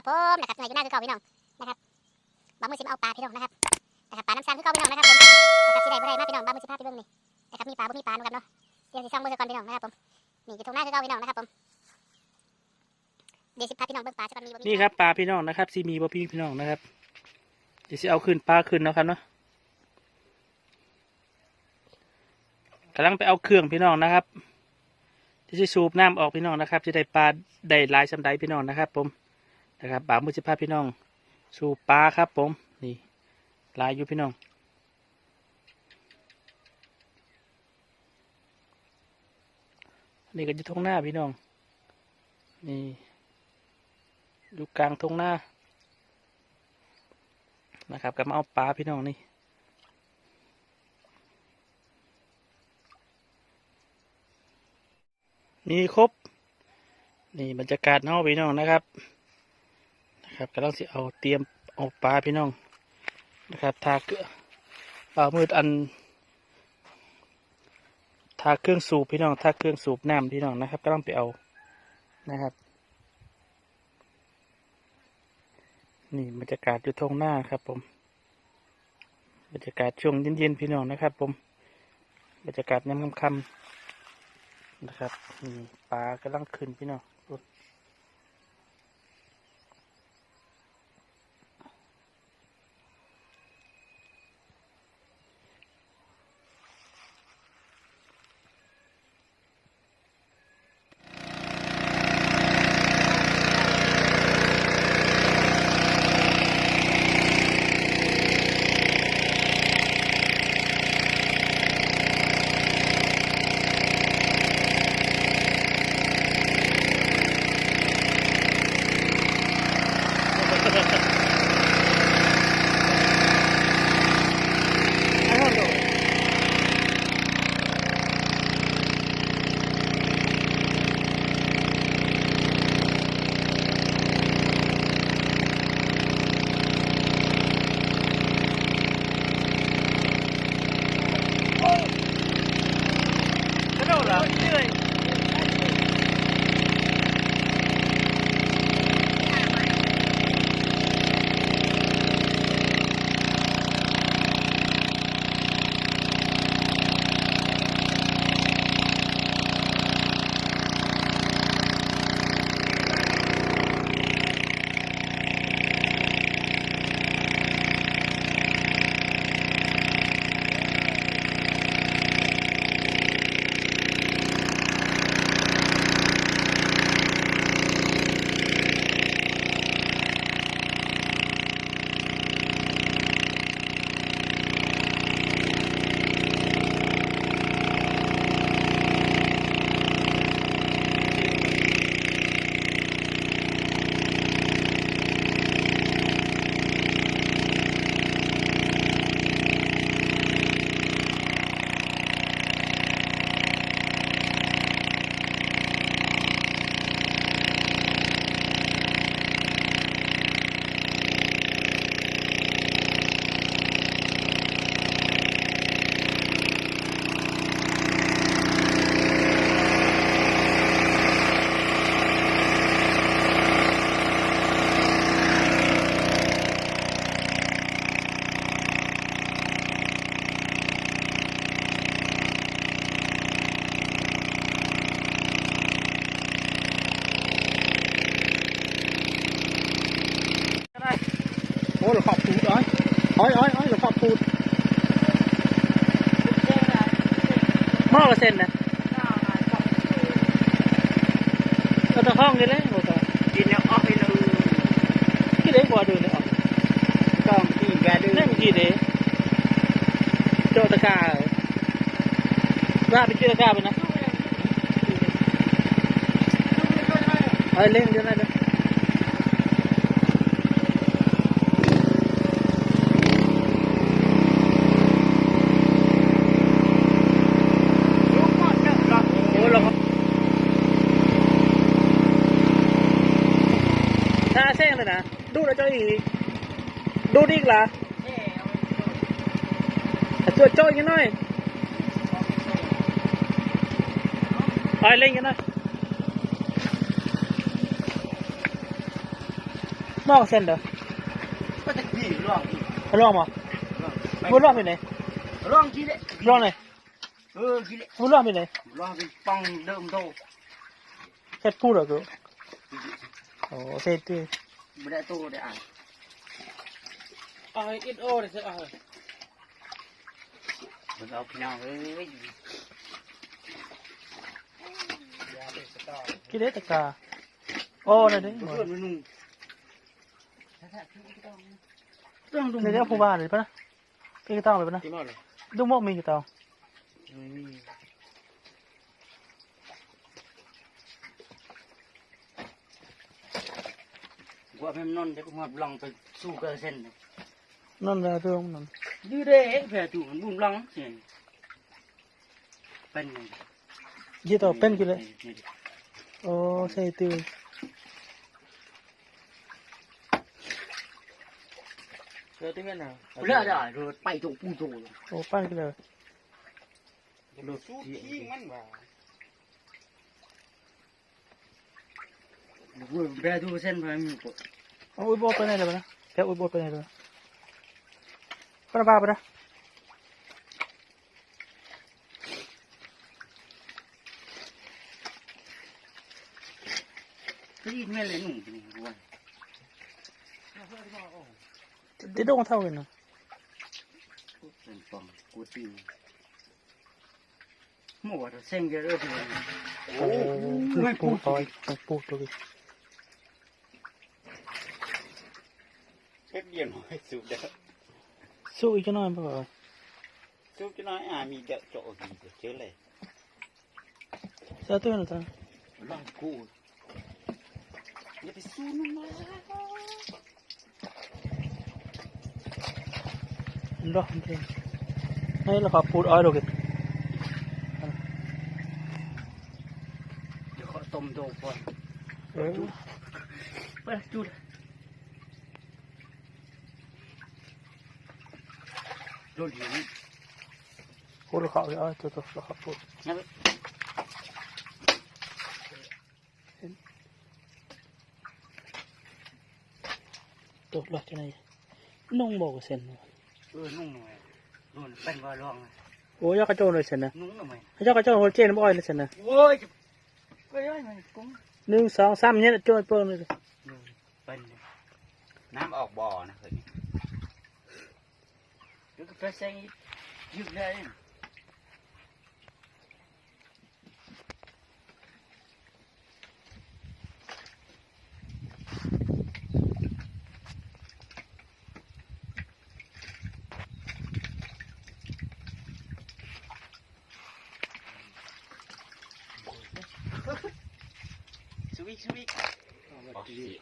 ับผมนะครับหน่อยอยู่หน้าคือเก่าพี่น้องนะครับบ้ามือสิมเอาปลาพี่น้องนะครับนะครับปลาน้ำซันคือเก่าพี่น้องนะครับผมนะครับสิไดบ่ได้มาพี่น้องบ้ามือสิพาพี่เบิ่งนี่นะครับมีปลาบ่มีปลานะครับเนาะเดี๋ยวสิซ่องมือก่อนพี่น้องนะครับผมนี่อยู่ตรงหน้าคือเก่าพี่น้องนะครับผมเดี๋ยวสิพาพี่น้องเบิ่งปลาจะมีบ่มีนี่ครับปลาพี่น้องนะครับสิมีบ่พี่พี่น้องนะครับเดี๋ยวสิเอาขึ้นปลาขึ้นนะครับเนาะกำลังไปเอาเครื่องพี่น้องนะครับจะสูบน้ำออกพี่น้องนะครับ จะได้ปลาได้ลายสำไดพี่น้องนะครับ ผม นะครับบามือสิพาพี่น้อง สูบปลาครับผม นี่ลายอยู่พี่น้อง นี่ก็จะทงหน้าพี่น้อง นี่อยู่กลางทงหน้า นะครับก็มาเอาปลาพี่น้องนี่นี่ครบ นี่บรรยากาศเนาะพี่น้องนะครับ นะครับกำลังสิเอาเตรียมเอาปลาพี่น้องนะครับทาเกลือเอามืดอันทาเครื่องสูบพี่น้องทาเครื่องสูบน้ำพี่น้องนะครับก็ต้องไปเอานะครับ นี่บรรยากาศอยู่ทงหน้าครับ ผมบรรยากาศช่วงเย็นๆพี่น้องนะครับ ผมบรรยากาศยามค่ำๆนะครับนี่ปลากำลังขึ้นพี่น้อง là sen nè ở trong khoang cái đấy một cái đi nó ở cái luôn. cái đấy qua đường nữa còn gì về đường nên gì đấy. Cho tất cả ra bên kia ra bên Ai ờ, lên lên lên này nè. Đu nó cho gì? Đu đi là? À, chưa chơi cái này. Ai lên cái này. Nó xem được. Long mà Vô long mình này. Long kia đấy Long này. Ừ kia đấy Vô long mình này. Long bằng đơm đâu hết phu rồi cứ. Oh, xe tươi ไม่ได้ตู้ได้อะเอาให้อิดโอเลยสิเอาเห้มันเอาพี่น้องเอ้ยยาเป็นสตอกินได้ตะกาโอ้นั่นดิเพื่อนมันนุ่องดูในเรื่องผู้บ้านเลยปะนะพี่ก็ต้องเลยปะนะดูหมอกมีกี่เตา Mm. quả bên non đấy cũng hoạt lòng từ su cơ sen non ra tôi không non. Như thế về chủ còn bùn lòng thì bên này. Gì tao bên kia đấy. Ô xây tiêu rồi tiếng nào. Rồi rồi rồi bay chỗ bùn rồi. Ô bay kia rồi rồi su khi mắn vào Bra du sen bra mi ko. Uy bo pa na bra. Ya uy bo pa na bra. Para ba bra. Tadi mel ni ni buat. Tidak dong tahu kan? Kucing, kucing. หมดเส้นเยอะเลยโอ้ปูตัวปูตัว ดิ แป๊บเดียวน้อยสูบเด้อ สู้อีกน้อยป่ะ สูบจะน้อยอ่ามีเดอะโจดีกว่าเจอเลย เสียตัวนั่นจ้ะ ลองกูอย่าไปสู้มันนะ รอมันเองให้เราขอปูดอ้อยดูกัน เดี๋ยวเขาต้มโดก่อน เออ ไปจุด دول جميل كل خاوي آه تطفل خطوط نعم tốt loạt cái này. Nung bò của sen ừ, nung rồi luôn bánh vào loang này. Cho cá chỗ này sen nè nung rồi mày. Cái chỗ hồi trên nó bòi này sen nè ôi cái ấy mày cũng nương song sam nhất là chỗ bơm này. Bánh ừ, nám ọc bò nè Look at first thing you got in. Sweet, sweet. Oh, what oh, do you?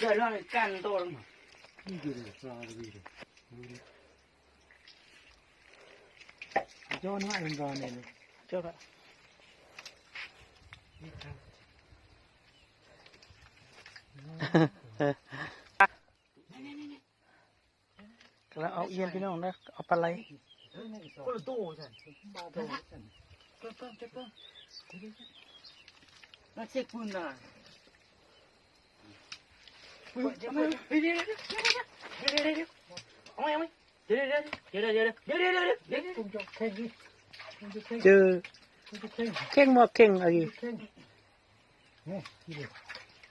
Giờ nó này can to lắm. Bir görüyor sağda bir görüyor. Jona imraneli. Jona. Kalau au yen pinu na apa lai? Kalau tu kan. Cepat cepat. Nak cek pun lah. chứ khen mà khen là gì?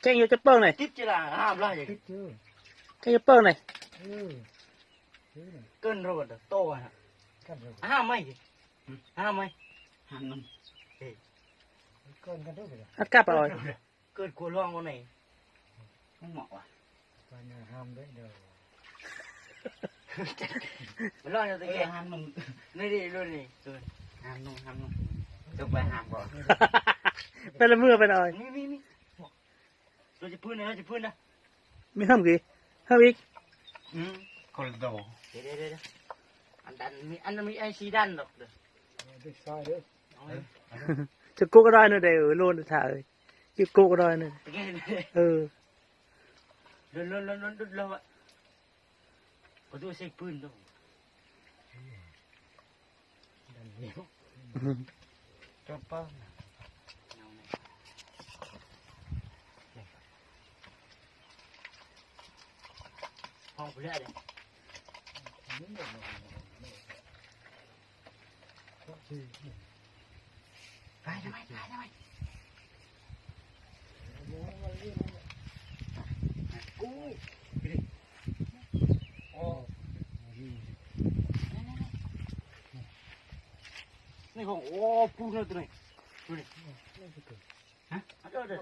Khen vô cho bơ này. Tiếp chứ là hàm lại vậy khen vô bơ này. Cân rồi to à? à hàm mày hàm mày hàm năm cân cân đâu rồi? Cân của loang con này. Không mỏ à? còn nhà hầm đấy มันร้อนอะตะเกียงหามนุ่มไม่ดิรุ่นนี่รุ่หามนุ่มหามนุ่มจงไปหามก่อนเป็นละเมือไปหนอะไรนี่นี่นี่เราจะพื้นนะเราจะพื้นนะไม่ห้ามกี่ห้ามอีกอืมคนโเดียวเดี๋ยวเดี๋ยวอันนั้นมีอันนั้นมีไอซีดันหรอกเด้อ đi sai đấy จะกุกก็ได้นะเดี๋ยวโลนถ่ายจะกุกก็ได้นะเออ ลนลนลนลนดุดเราอะประตูเสกปืนตรงดันเลี้ยวจบเป้าห้องเพื่อนเลยนี่หมดเลยก็คือไปทำไมไปทำไม อู้โอ้นี่ของโอ้ปูนเลยตัวนี้ดูดิฮะเอาเดี๋ยวเดี๋ยว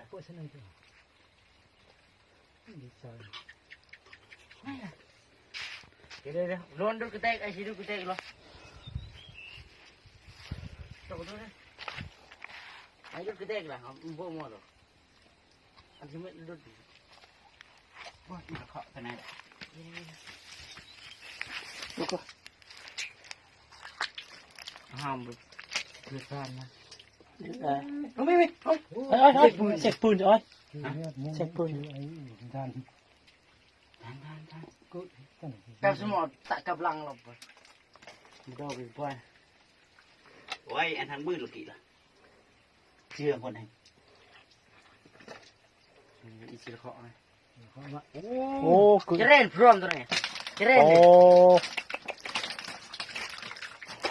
เดี๋ยวเดี๋ยวเดี๋ยวร้อนดูกระแตกไอ้ชีดูกระแตกหรอจบดูดิไอ้ดูกระแตกเหรอเอาบ่หมดหรออันที่ไม่ดูดิ ว่ามันเคาะไปไหนลูกก็ห้ามคือการนะเออไม่ไม่เฮ้ยเอ้ยเอ้ยเอ้ยเสกปืนเอ้ยเสกปืนทานทานทานกับสมอตะกับลังเราไปมันก็ไปปล่อยโอ้ยอันทางมืดลูกกี่ล่ะเชื่อคนไหนอีสิเคาะไง โอ้กูจะเล่นพร้อมตัวไหนจะเล่นโอ้เลย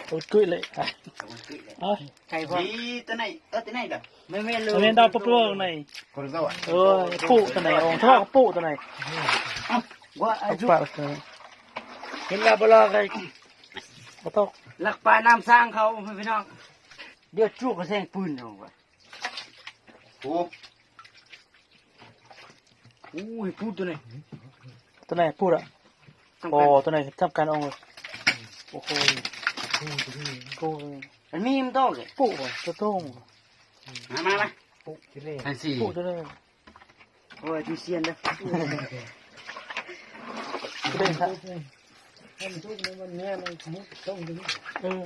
โอ้กุ้ยเลยอะแต่มันคือเลยเอ้ยใครพร้อมดีตัวไหนเออตัวไหนล่ะไม่ไม่เลยเอาเล่นดาวปุ๊บๆในคนเศร้าอะเออปุ๊ตัวไหนองทอกปุ๊ตัวไหนว่าไอ้เอาจุปากตัวไหนเห็นแล้วบลอกันบ่ต้องหลักปลายน้ำสร้างเขาพี่น้องเดี๋ยวจุกกระแสงปืนเอาไปโอ้ อู้ยพูดตัวไหนตัวไหนพูดอะต้องโอ้การตัวไหนจำการองเลยโอ้โหกูมันมีมันต้องเลยปุ๊ว่ะตัวโต้งมามามาอันสี่ปุ๊ตัวไหนโอ้ยดูเสียนเลยตัวไหนครับเออ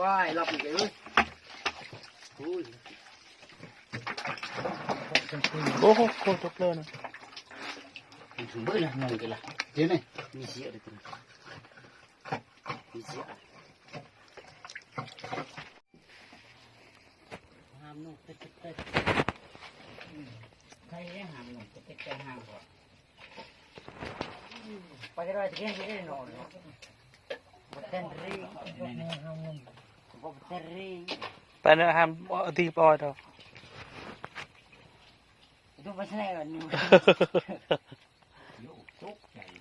ว้ายรับอีกเลยโอ้โหโคตรตกเลยนะถึงมืดละงงกันละเดี๋ยวนี่มีเสียเลยตัวนี้มีเสียห้ามนุ่งเต็ดเต็ดใครเลี้ยงห้ามนุ่งเต็ดเต็ดห้ามก่อนไปกันเลยตะ Bố khô tốt lơ nè Chúng bơi là ngồi cái là Thế này Mình dịa được rồi Mình dịa Hàm nụ tết tết tết Thấy cái hàm nụ tết tết tết hàm rồi Para que lo atien que no, no. Botenri. Botenri. Para ham ti pa đâu. よばせない、よ。